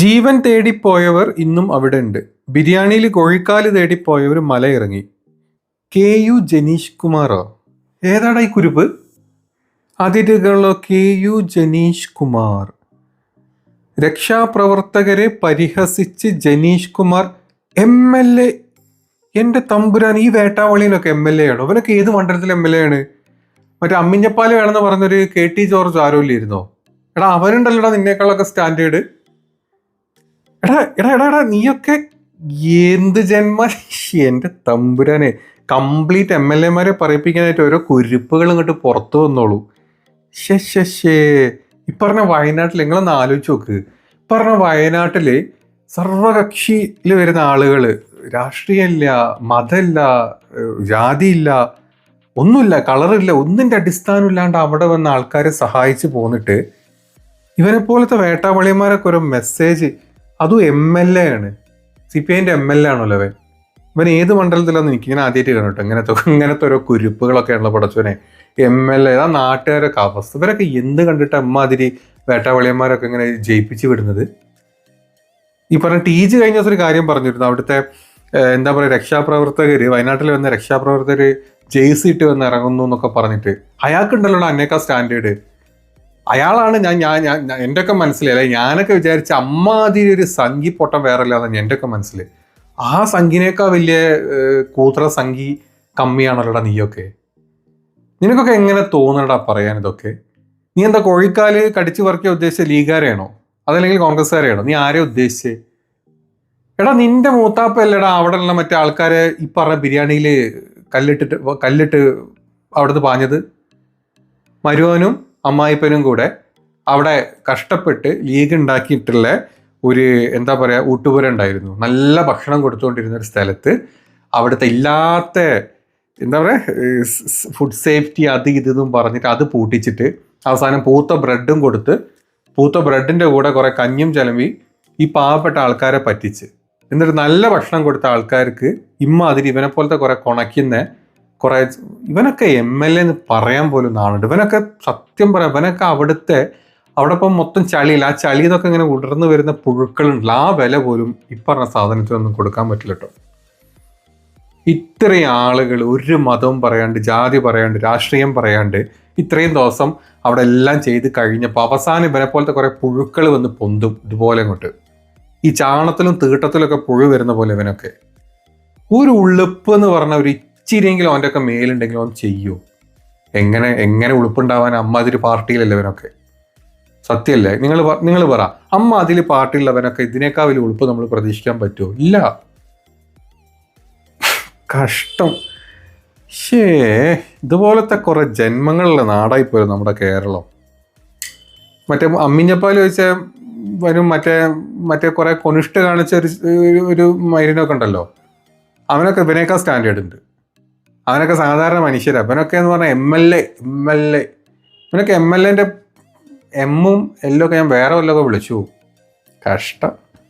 ജീവൻ തേടിപ്പോയവർ ഇന്നും അവിടെ ഉണ്ട് ബിരിയാണിയിൽ കോഴിക്കാൽ തേടിപ്പോയവർ മലയിറങ്ങി. കെ യു ജനീഷ് കുമാറോ ഏതാടാ ഈ കുരുപ്പ്? അതിരുകളോ കെ യു ജനീഷ് കുമാർ രക്ഷാപ്രവർത്തകരെ പരിഹസിച്ച് Janeesh Kumar M L A. എന്റെ തമ്പുരാൻ ഈ വേട്ടാവളിയിലൊക്കെ എം എൽ എ ആണോ? അവനൊക്കെ ഏത് മണ്ഡലത്തിൽ എം എൽ എ ആണ്? മറ്റേ അമ്മിഞ്ഞപ്പാൽ വേണമെന്ന് പറഞ്ഞൊരു കെ ടി ജോർജ് ആരോ ഇല്ലായിരുന്നോ എടാ അവനുണ്ടല്ലോടാ നിന്നേക്കാളൊക്കെ സ്റ്റാൻഡേർഡ്? എടാ എടാ എടാ എടാ നീയൊക്കെ എന്ത് ജന്മ എന്റെ തമ്പുരാനെ. കംപ്ലീറ്റ് എം എൽ എമാരെ പറയിപ്പിക്കാനായിട്ട് ഓരോ കുരുപ്പുകൾ ഇങ്ങോട്ട് പുറത്തു വന്നോളൂ. ശേ ശേ ശേ ഈ പറഞ്ഞ വയനാട്ടിൽ നിങ്ങളൊന്ന് ആലോചിച്ച് നോക്ക്. ഈ പറഞ്ഞ വയനാട്ടിൽ സർവകക്ഷിയിൽ വരുന്ന ആളുകൾ രാഷ്ട്രീയമില്ല മതമില്ല ജാതിയില്ല ഒന്നുമില്ല കളറില്ല ഒന്നിന്റെ അടിസ്ഥാനം ഇല്ലാണ്ട് അവിടെ വന്ന ആൾക്കാരെ സഹായിച്ച് പോന്നിട്ട് ഇവനെ പോലത്തെ വേട്ടാവളിമാരൊക്കെ ഒരു മെസ്സേജ് അതും എം എൽ എ ആണ്. സി പി ഐന്റെ എം എൽ എ ആണല്ലോ അവൻ. ഇവൻ ഏത് മണ്ഡലത്തിലാണെന്ന് എനിക്ക് ഇങ്ങനെ ആദ്യമായിട്ട് കാണട്ടോ ഇങ്ങനത്തെ ഇങ്ങനത്തെ ഓരോ കുരുപ്പുകളൊക്കെ ഉള്ള പടച്ചവനെ എം എൽ എ ആ നാട്ടുകാരൊക്കെ. അവസ്ഥ ഇവരൊക്കെ എന്ത് കണ്ടിട്ട് അമ്മാതിരി വേട്ടാവളിയന്മാരൊക്കെ ഇങ്ങനെ ജയിപ്പിച്ച് വിടുന്നത്? ഈ പറഞ്ഞ ടി ജി കഴിഞ്ഞ ദിവസം ഒരു കാര്യം പറഞ്ഞിരുന്നു. അവിടുത്തെ എന്താ പറയുക രക്ഷാപ്രവർത്തകർ വയനാട്ടിൽ വന്ന രക്ഷാപ്രവർത്തകർ ജെയ്സി ഇട്ട് വന്ന് ഇറങ്ങുന്നു എന്നൊക്കെ പറഞ്ഞിട്ട്. അയാൾക്കുണ്ടല്ലോ അന്നേക്കാ സ്റ്റാൻഡേർഡ്. അയാളാണ് ഞാൻ ഞാൻ ഞാൻ എന്റെ ഒക്കെ മനസ്സിലായി ഞാനൊക്കെ വിചാരിച്ച അമ്മാതിരി ഒരു സംഘി പൊട്ടം വേറെ അല്ലാതെ എന്റെ ഒക്കെ മനസ്സിൽ ആ സംഘിനേക്കാൾ വലിയ കൂത്ര സംഘി കമ്മിയാണല്ലോടാ നീയൊക്കെ. നിനക്കൊക്കെ എങ്ങനെ തോന്നണടാ പറയാൻ ഇതൊക്കെ? നീ എന്താ കോഴിക്കാൽ കടിച്ചു പറിക്കാൻ ഉദ്ദേശിച്ച ലീഗുകാരെയാണോ അതല്ലെങ്കിൽ കോൺഗ്രസ്സുകാരെയാണോ? നീ ആരെ ഉദ്ദേശിച്ചേ? എടാ നിന്റെ മൂത്താപ്പല്ലടാ അവിടെ ഉള്ള മറ്റേ ആൾക്കാരെ ഈ പറഞ്ഞ ബിരിയാണിയിൽ കല്ലിട്ടിട്ട് കല്ലിട്ട് അവിടുന്ന് പാഞ്ഞത്? മരുവനും അമ്മായിപ്പനും കൂടെ അവിടെ കഷ്ടപ്പെട്ട് ലീഗ് ഉണ്ടാക്കിയിട്ടുള്ള ഒരു എന്താ പറയുക ഊട്ടുപുര ഉണ്ടായിരുന്നു. നല്ല ഭക്ഷണം കൊടുത്തുകൊണ്ടിരുന്ന ഒരു സ്ഥലത്ത് അവിടുത്തെ ഇല്ലാത്ത എന്താ പറയുക ഫുഡ് സേഫ്റ്റി അത് ഇതെന്നും പറഞ്ഞിട്ട് അത് പൂട്ടിച്ചിട്ട് അവസാനം പൂത്ത ബ്രെഡും കൊടുത്ത് പൂത്ത ബ്രെഡിന്റെ കൂടെ കുറേ കഞ്ഞും ചിലമ്പി ഈ പാവപ്പെട്ട ആൾക്കാരെ പറ്റിച്ച്. എന്നിട്ട് നല്ല ഭക്ഷണം കൊടുത്ത ആൾക്കാർക്ക് ഇമ്മാതിരി ഇവനെ പോലത്തെ കുറേ കൊണയ്ക്കുന്ന കുറെ ഇവനൊക്കെ എം എൽ എ എന്ന് പറയാൻ പോലും നാളുണ്ട്. ഇവനൊക്കെ സത്യം പറയാം ഇവനൊക്കെ അവിടുത്തെ അവിടെ ഇപ്പം മൊത്തം ചളിയില്ല ആ ചളി ഇതൊക്കെ ഇങ്ങനെ ഉടർന്നു വരുന്ന പുഴുക്കളുണ്ടല്ലോ ആ വില പോലും ഇപ്പറഞ്ഞ പറഞ്ഞ സാധനത്തിനൊന്നും കൊടുക്കാൻ പറ്റില്ല കേട്ടോ. ഇത്രയും ആളുകൾ ഒരു മതവും പറയാണ്ട് ജാതി പറയാണ്ട് രാഷ്ട്രീയം പറയാണ്ട് ഇത്രയും ദിവസം അവിടെ എല്ലാം ചെയ്ത് കഴിഞ്ഞപ്പോൾ അവസാനം ഇവനെ പോലത്തെ കുറെ പുഴുക്കൾ വന്ന് പൊന്തും ഇതുപോലെ അങ്ങോട്ട്. ഈ ചാണത്തിലും തീട്ടത്തിലൊക്കെ പുഴു വരുന്ന പോലെ ഇവനൊക്കെ. ഒരു ഉളുപ്പ് എന്ന് പറഞ്ഞ ഒരു ഇച്ചിരിയെങ്കിലും അവന്റെ ഒക്കെ മേലുണ്ടെങ്കിലും അവൻ ചെയ്യൂ? എങ്ങനെ എങ്ങനെ ഉളുപ്പുണ്ടാവാൻ അമ്മ അതിൽ പാർട്ടിയിലല്ലേ ഇവനൊക്കെ സത്യമല്ലേ നിങ്ങൾ നിങ്ങൾ പറ. അമ്മ അതിൽ പാർട്ടിയിലുള്ളവനൊക്കെ ഇതിനേക്കാൾ വലിയ ഉളുപ്പ് നമ്മൾ പ്രതീക്ഷിക്കാൻ പറ്റുമോ? ഇല്ല. കഷ്ടം. ഷേ ഇതുപോലത്തെ കുറെ നാടായി പോലും നമ്മുടെ കേരളം. മറ്റേ അമ്മിഞ്ഞപ്പാൽ ചോദിച്ച വരും മറ്റേ മറ്റേ കുറെ കൊനിഷ്ഠ കാണിച്ച ഒരു- ഒരു മൈരിനൊക്കെ ഉണ്ടല്ലോ. അവനൊക്കെ ഇവനേക്കാൾ സ്റ്റാൻഡേർഡ് ഉണ്ട് അവനൊക്കെ സാധാരണ മനുഷ്യരാണ് അവനൊക്കെ എന്ന് പറഞ്ഞാൽ M L A M L A ഇവനൊക്കെ എം എൽ എന്റെ എമ്മും എല്ലൊക്കെ ഞാൻ വേറെ വല്ലതൊക്കെ വിളിച്ചു. കഷ്ടം.